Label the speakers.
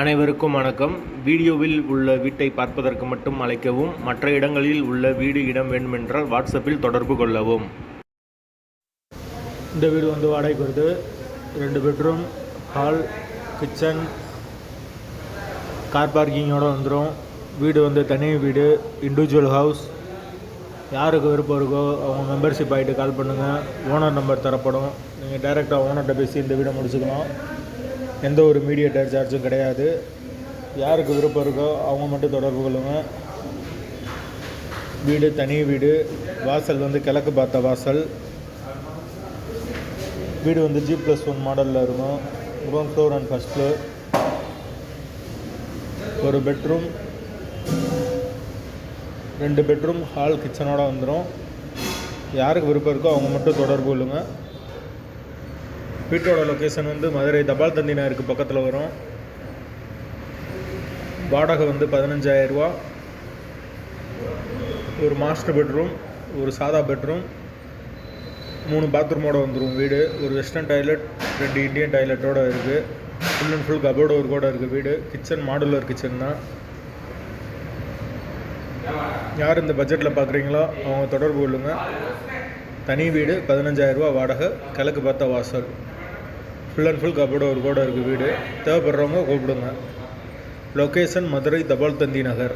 Speaker 1: அனைவருக்கும் வணக்கம். வீடியோவில் உள்ள வீட்டை பார்ப்பதற்கு மட்டும் அழைக்கவும் மற்ற இடங்களில் உள்ள வீடு இடம் வேண்டுமென்றால் வாட்ஸ்அப்பில் தொடர்பு கொள்ளவும்.
Speaker 2: இந்த வீடு வந்து வாடகைக்கு வருது. ரெண்டு பெட்ரூம் ஹால் கிச்சன் கார் பார்க்கிங்கோடு வந்துடும் வீடு வந்து தனி வீடு இண்டிவிஜுவல் ஹவுஸ் யாருக்கு விருப்பம் இருக்கோ அவங்க மெம்பர்ஷிப் ஆகிட்டு கால் பண்ணுங்கள் ஓனர் நம்பர் தரப்படும். நீங்கள் டைரெக்டாக ஓனர்கிட்ட பேசி இந்த வீடை முடிச்சுக்கலாம் எந்த ஒரு மீடியேட்டர் சார்ஜும் கிடையாது. யாருக்கு விருப்பம் இருக்கோ அவங்க மட்டும் தொடர்பு கொள்ளுங்க. வீடு தனி வீடு வாசல் வந்து கிழக்கு பார்த்த வாசல். வீடு வந்து ஜி ப்ளஸ் ஒன் மாடலில் இருக்கும். Ground floor and first floor ஒரு பெட்ரூம் ரெண்டு பெட்ரூம் ஹால் கிச்சனோட வந்துடும் யாருக்கு விருப்பம் இருக்கோ அவங்க மட்டும் தொடர்பு கொள்ளுங்கள் வீட்டோட லொக்கேஷன் வந்து மதுரை தபால் தந்தி நகருக்கு பக்கத்தில் வரும். வாடகை வந்து பதினஞ்சாயிரரூவா ஒரு மாஸ்டர் பெட்ரூம் ஒரு சாதா பெட்ரூம் மூணு பாத்ரூமோட வந்துடும் வீடு. ஒரு வெஸ்டர்ன் டாய்லெட் ரெண்டு இந்தியன் டாய்லெட்டோட இருக்குது ஃபுல் அண்ட் ஃபுல் கபோர்டு ஒரு கூட இருக்குது வீடு. கிச்சன் மாடுலர் கிச்சன் தான். யார் இந்த பட்ஜெட்டில் பார்க்குறீங்களோ அவங்க தொடர்பு கொள்ளுங்க. தனி வீடு பதினஞ்சாயிரரூபா வாடகை. கிழக்கு பார்த்த வாசல். ஃபுல் அண்ட் ஃபுல் கபோர்டு ஒரு கூட இருக்குது வீடு. தேவைப்படுறவங்க கூப்பிடுங்க. லொக்கேஷன் மதுரை தபால் தந்தி நகர்.